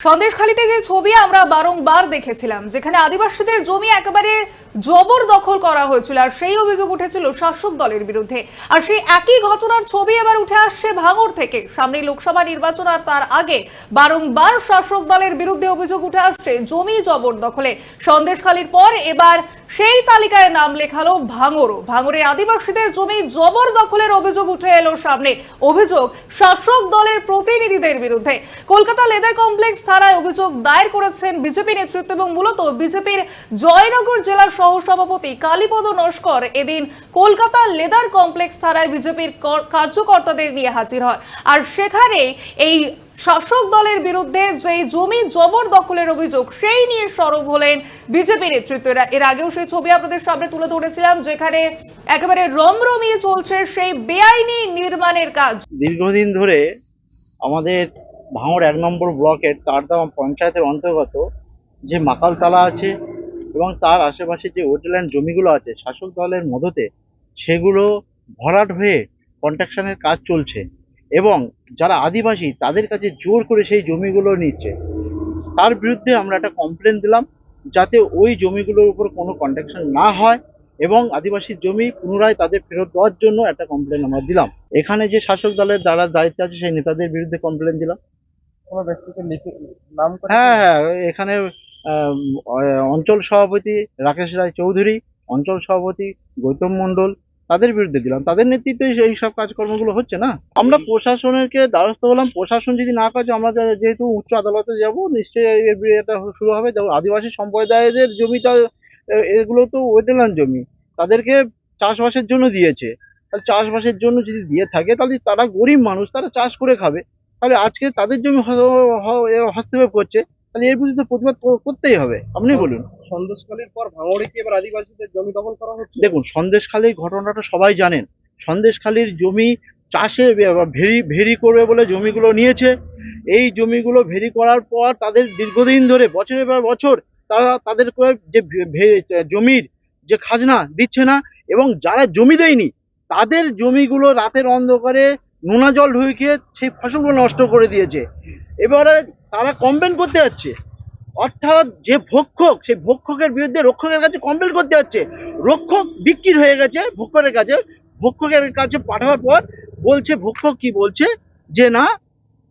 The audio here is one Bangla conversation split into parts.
সন্দেশখালীতে যে ছবি আমরা বারংবার দেখেছিলাম যেখানে আদিবাসীদের জমি একেবারে জবরদখল করা হয়েছিল আর সেই অভিযোগ উঠেছিল শাসক দলের বিরুদ্ধে। আর সেই একই ঘটনার ছবি এবার উঠে আসছে ভাঙড় থেকে। সামনে লোকসভা নির্বাচন আর তার আগে বারংবার শাসক দলের বিরুদ্ধে অভিযোগ উঠে আসছে জমি জবরদখলে। সন্দেশখালীর পর এবার সেই তালিকায় নাম লেখালো ভাঙড়ও ভাঙড়ে আদিবাসীদের জমি জবরদখলের অভিযোগ উঠে এলো সামনে। অভিযোগ শাসক দলের প্রতিনিধিদের বিরুদ্ধে। কলকাতা লেদার কমপ্লেক্স থানায় অভিযোগ দায়ের করেছেন বিজেপি নেতৃত্ব এবং মূলত বিজেপির জয়নগর জেলার সহসভাপতি কালীপদ নস্কর এদিন কলকাতা লেদার কমপ্লেক্স থানায় বিজেপির কার্যকর্তাদের নিয়ে হাজির হয়। আর সেখানে এই শাসক দলের বিরুদ্ধে যে জমি জবরদখলের অভিযোগ, সেই নিয়ে সরব হলেন বিজেপি নেতৃত্ব। এরা- এর আগেও সেই ছবি আপনাদের সামনে তুলে ধরেছিলাম, যেখানে একেবারে রমরমিয়ে চলছে সেই বেআইনি নির্মাণের কাজ। দীর্ঘদিন ধরে আমাদের ভাঙড় এক নম্বর ব্লকের তারদাম পঞ্চায়েতের অন্তর্গত যে মাকালতলা আছে এবং তার আশেপাশে যে ওয়েটল্যান্ড জমিগুলো আছে শাসক দলের মদতে সেগুলো ভরাট হয়ে কন্ট্রাকশনের কাজ চলছে। এবং যারা আদিবাসী তাদের কাছে জোর করে সেই জমিগুলো নিচ্ছে। তার বিরুদ্ধে আমরা একটা কমপ্লেন দিলাম যাতে ওই জমিগুলোর উপর কোনো কন্ট্রাকশন না হয় এবং আদিবাসী জমি পুনরায় তাদের ফেরত দেওয়ার জন্য একটা কমপ্লেন আমরা দিলাম। এখানে যে শাসক দলের দ্বারা দায়িত্ব আছে সেই নেতাদের বিরুদ্ধে কমপ্লেন দিলাম। কোনো ব্যক্তিকে নাম হ্যাঁ হ্যাঁ এখানে অঞ্চল সভাপতি রাকেশ রায় চৌধুরী অঞ্চল সভাপতি গৌতম মণ্ডল তাদের বিরুদ্ধে দিলাম। তাদের নেতৃত্বে এই সব কাজকর্মগুলো হচ্ছে না। আমরা প্রশাসনেরকে দ্বারস্থ হলাম। প্রশাসন যদি না কাজে আমরা যেহেতু উচ্চ আদালতে যাব নিশ্চয়ই এটা শুরু হবে। যেমন আদিবাসী সম্প্রদায়ের জমিটা এগুলো তো ওয়েটেল্যান্ড জমি। তাদেরকে চাষবাসের জন্য দিয়েছে। তাহলে চাষবাসের জন্য যদি দিয়ে থাকে তাহলে তারা গরিব মানুষ তারা চাষ করে খাবে। তাহলে আজকে তাদের জমি হস্তক্ষেপ করছে। তাহলে এর বিরুদ্ধে প্রতিবাদ কর- করতেই হবে। আপনি বলুন। সন্দেশকালীর পর ভাঙড়ে কি এবার আদিবাসীদের জমি দখল করা হচ্ছে? দেখুন সন্দেশখালীর ঘটনাটা সবাই জানেন। সন্দেশখালীর জমি চাষে ভেরি ভেরি করবে বলে জমিগুলো নিয়েছে। এই জমিগুলো ভেরি করার পর তাদের দীর্ঘদিন ধরে বছরের পর বছর তারা তাদের যে জমির যে খাজনা দিচ্ছে না এবং যারা জমি দেয়নি তাদের জমিগুলো রাতের অন্ধকারে নোনা জল ঢুকিয়ে সেই ফসলগুলো নষ্ট করে দিয়েছে। এবারে তারা কমপ্লেন করতে যাচ্ছে। অর্থাৎ যে ভক্ষক, সেই ভক্ষকের বিরুদ্ধে রক্ষকের কাছে কমপ্লেন করতে যাচ্ছে। রক্ষক বিক্রি হয়ে গেছে ভক্ষকের কাছে। ভক্ষকের কাছে পাঠানোর পর বলছে, ভক্ষক কি বলছে? যে না,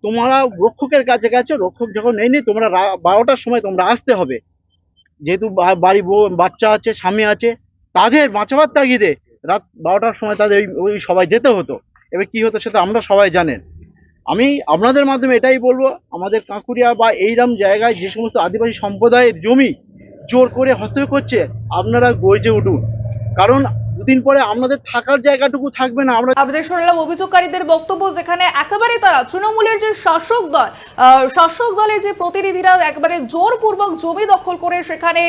তোমরা রক্ষকের কাছে গেছো, রক্ষক যখন নেয়নি, তোমরা বারোটার সময় তোমরা আসতে হবে। যেহেতু বাড়ি বাচ্চা আছে, স্বামী আছে, তাদের বাঁচাবার তাগিদে রাত বারোটার সময় তাদের ওই সবাই যেতে হতো। এবার কি হতো সেটা আমরা সবাই জানেন। আমি আপনাদের মাধ্যমে এটাই বলব, আমাদের কাঁকুরিয়া বা এইরকম জায়গায় যে সমস্ত আদিবাসী সম্প্রদায়ের জমি জোর করে হস্তক্ষেপ করছে, আপনারা গর্জে উঠুন। কারণ দুদিন পরে আপনাদের থাকার জায়গাটুকু থাকবে না, আমরা আপনাদের শুনলাম অভিযোগকারীদের বক্তব্য যেখানে একেবারে তারা তৃণমূলের যে শাসক দল শাসক দলের যে প্রতিনিধিরা একেবারে জোরপূর্বক জমি দখল করে সেখানে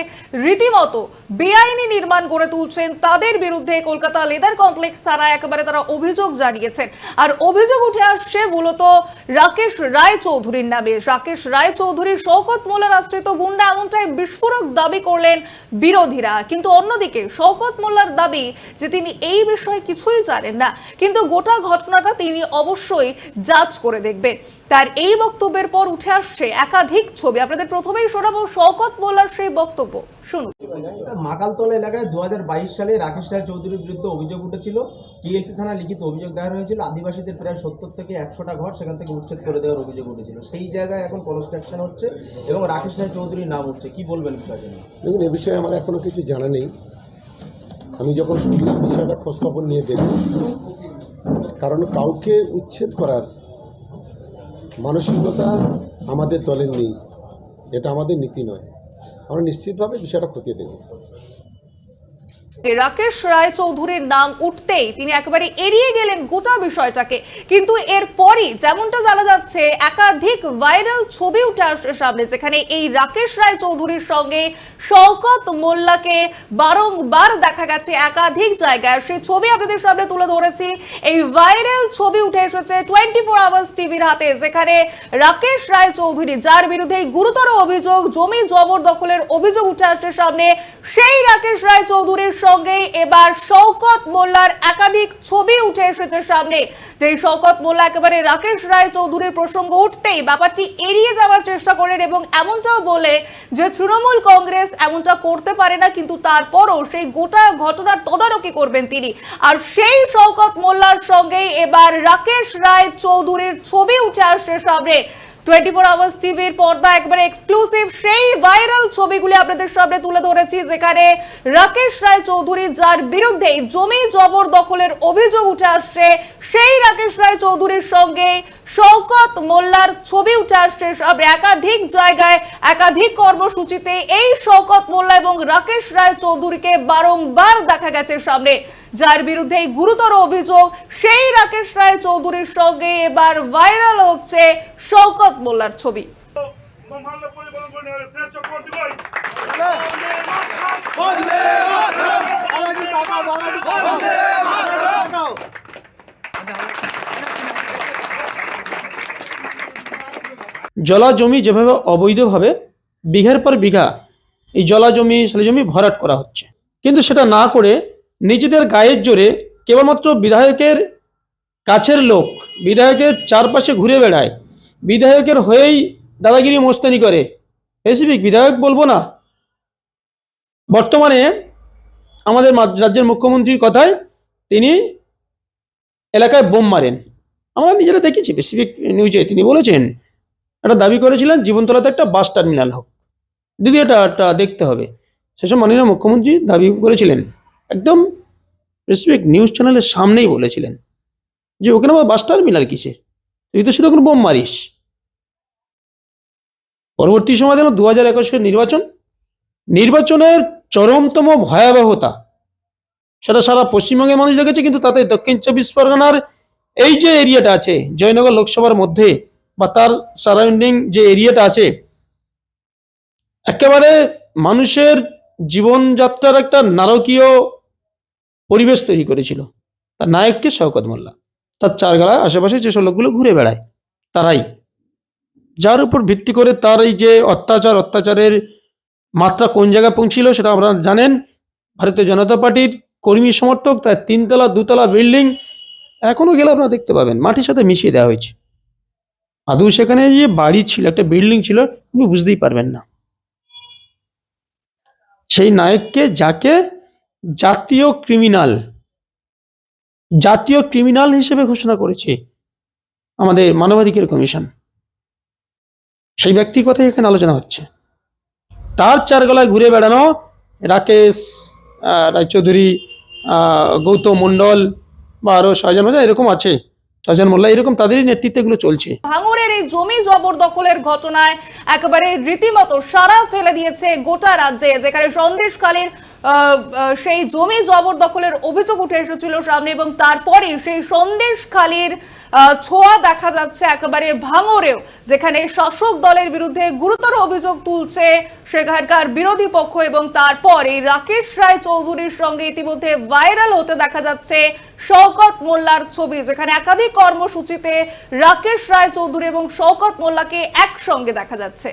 রীতিমতো বেআইনি নির্মাণ গড়ে তুলছেন, তাদের বিরুদ্ধে কলকাতা লেদার কমপ্লেক্স থানায় একেবারে তারা অভিযোগ জানিয়েছেন। আর অভিযোগ উঠে আসছে মূলত রাকেশ রায় চৌধুরীর নামে। রাকেশ রায় চৌধুরী শওকত মোল্লার আশ্রিত গুন্ডা এমনটাই বিস্ফোরক দাবি করলেন বিরোধীরা। কিন্তু অন্যদিকে শওকত মোল্লার দাবি যে তিনি এই বিষয়ে কিছুই জানেন না। কিন্তু গোটা ঘটনাটা তিনি অবশ্যই যাচ করে দেখবেন। তার এই বক্তব্যের পর উঠে আসছে একাধিক ছবি। আপনাদের প্রথমেই শোনাবো শওকত মোল্লার সেই বক্তব্য। শুনুন। মাকালতলা এলাকায় দু হাজার বাইশ সালে রাকেশ রায় চৌধুরীর বিরুদ্ধে অভিযোগ উঠেছিল। টিএলসি থানায় লিখিত অভিযোগ দায়ের হয়েছিল। আদিবাসীদের প্রায় সত্তর থেকে একশোটা ঘর সেখান থেকে উচ্ছেদ করে দেওয়ার অভিযোগ উঠেছিল। সেই জায়গায় এখন কনস্ট্রাকশন হচ্ছে এবং রাকেশ রায় চৌধুরীর নাম উঠছে। কি বলবেন বিষয়টা দেখুন এ বিষয়ে আমার এখনও কিছু জানা নেই। আমি যখন শুনলাম বিষয়টা খোঁজখবর নিয়ে দেখব কারণ কাউকে উচ্ছেদ করার মানসিকতা আমাদের দলের নেই এটা আমাদের নীতি নয়। আমরা নিশ্চিতভাবে বিষয়টা খতিয়ে দেখব। রাকেশ রায় চৌধুরীর নাম উঠতেই তিনি একেবারে এড়িয়ে গেলেন গোটা বিষয়টাকে। কিন্তু এরপরই যেমনটা জানা যাচ্ছে, একাধিক ভাইরাল ছবি উঠে আসছে সামনে, যেখানে এই রাকেশ রায় চৌধুরীর সঙ্গে শওকত মোল্লাকে বারংবার দেখা গেছে একাধিক জায়গায়। সেই ছবি আপনাদের সামনে তুলে ধরেছি। এই ভাইরাল ছবি উঠে এসেছে টোয়েন্টি ফোর আওয়ার্স টিভির হাতে, যেখানে রাকেশ রায় চৌধুরী, যার বিরুদ্ধে গুরুতর অভিযোগ, জমি জবরদখলের অভিযোগ উঠে আসছে সামনে, সেই রাকেশ রায় চৌধুরীর সঙ্গে এবার শওকত মোল্লার একাধিক ছবি উঠে এসেছে সামনে। যে শওকত মোল্লা একেবারে রাকেশ রায় চৌধুরীর প্রসঙ্গ উঠতেই ব্যাপারটি এড়িয়ে যাওয়ার চেষ্টা করেন এবং এমনটাও বলে যে তৃণমূল কংগ্রেস এমনটা করতে পারে না, কিন্তু তারপরও সেই গোটা ঘটনার তদারকি করবেন তিনি। আর সেই শওকত মোল্লার সঙ্গে এবার রাকেশ রায় চৌধুরীর ছবি উঠে আসছে সামনে। টোয়েন্টি ফোর আওয়ার্স টিভির পর্দা একবারে এক্সক্লুসিভ সেই ভাইরাল ছবিগুলি আপনাদের সামনে তুলে ধরেছি, যেখানে রাকেশ রায় চৌধুরী যার বিরুদ্ধে জমি জবরদখলের অভিযোগ উঠে আসছে, সেই রাকেশ রায় চৌধুরীর সঙ্গে শওকত মোল্লার ছবি উঠে আসছে সামনে একাধিক জায়গায় একাধিক কর্মসূচিতে। এই শওকত মোল্লা এবং রাকেশ রায় চৌধুরীকে বারংবার দেখা গেছে সামনে। যার বিরুদ্ধে গুরুতর অভিযোগ সেই রাকেশ রায় চৌধুরীর সঙ্গে এবার ভাইরাল হচ্ছে শওকত মোল্লার ছবি। জলা জমি যেভাবে অবৈধভাবে বিঘার পর বিঘা এই জলা জমি শালি জমি ভরাট করা হচ্ছে। কিন্তু সেটা না করে নিজেদের গায়ের জোরে কেবলমাত্র বিধায়কের কাছের লোক, বিধায়কের চারপাশে ঘুরে বেড়ায়, বিধায়কের হয়েই দাদাগিরি মোস্তানি করে। স্পেসিফিক বিধায়ক বলব না। বর্তমানে আমাদের রাজ্যের মুখ্যমন্ত্রীর কথায় তিনি এলাকায় বোম মারেন। আমরা নিজেরা দেখেছি স্পেসিফিক নিউজে তিনি বলেছেন একটা দাবি করেছিলেন, জীবনতলাতে একটা বাস টার্মিনাল হোক। দিদি এটা একটা দেখতে হবে। সেসব মাননীয় মুখ্যমন্ত্রী দাবি করেছিলেন। একদম স্পেসিফিক নিউজ চ্যানেলের সামনেই বলেছিলেন যে, ওখানে আবার বাস টার্মিনাল কিসে তুই তো শুধু এখন বোম মারিস। পরবর্তী সময় দেখো দু হাজার নির্বাচন, নির্বাচনের চরমতম ভয়াবহতা, সেটা সারা পশ্চিমবঙ্গের মানুষ দেখেছে, কিন্তু তাতে দক্ষিণ চব্বিশ পরগনার এই যে এরিয়াটা আছে, জয়নগর লোকসভার মধ্যে বা তার সারাউন্ডিং যে এরিয়াটা আছে, একেবারে মানুষের জীবনযাত্রার একটা নারকীয় পরিবেশ তৈরি করেছিল। তার নায়ককে শওকত মোল্লা। তার চারগালায় আশেপাশে যেসব লোকগুলো ঘুরে বেড়ায়, তারাই। যার উপর ভিত্তি করে তার এই যে অত্যাচার, অত্যাচারের মাত্রা কোন জায়গায় পৌঁছিল সেটা আপনারা জানেন। ভারতীয় জনতা পার্টির কর্মী সমর্থক, তার তিনতলা, দুতলা বিল্ডিং এখনও গেলে আপনারা দেখতে পাবেন। মাটির সাথে মিশিয়ে দেওয়া হয়েছে। আদৌ সেখানে যে বাড়ি ছিল, একটা বিল্ডিং ছিল, আপনি বুঝতেই পারবেন না। সেই নায়ককে, যাকে জাতীয় ক্রিমিনাল জাতীয় ক্রিমিনাল হিসেবে ঘোষণা করেছে আমাদের মানবাধিকার কমিশন। সেই ব্যক্তির কথাই এখানে আলোচনা হচ্ছে। তার চার গলায় ঘুরে বেড়ানো রাকেশ রায়চৌধুরী গৌতম মণ্ডল বা ছয়জন মোল্লা এরকম আছে। ছয়জন মোল্লা, এরকম তাদেরই নেতৃত্বে এগুলো চলছে। ভাঙড়ের এই জমি জবরদখলের ঘটনায় একেবারে রীতিমতো সারা ফেলে দিয়েছে গোটা রাজ্যে, যেখানে সন্দেশকালীর সেই জমি জবরদখলের অভিযোগ উঠে এসেছিল সামনে এবং তারপরে সেই সন্দেশখালীর ছোঁয়া দেখা যাচ্ছে একেবারে ভাঙরেও, যেখানে শাসক দলের বিরুদ্ধে গুরুতর অভিযোগ তুলছে সেখানকার বিরোধী পক্ষ এবং তারপর এই রাকেশ রায় চৌধুরীর সঙ্গে ইতিমধ্যে ভাইরাল হতে দেখা যাচ্ছে শওকত মোল্লার ছবি, যেখানে একাধিক কর্মসূচিতে রাকেশ রায় চৌধুরী এবং শওকত মোল্লাকে একসঙ্গে দেখা যাচ্ছে।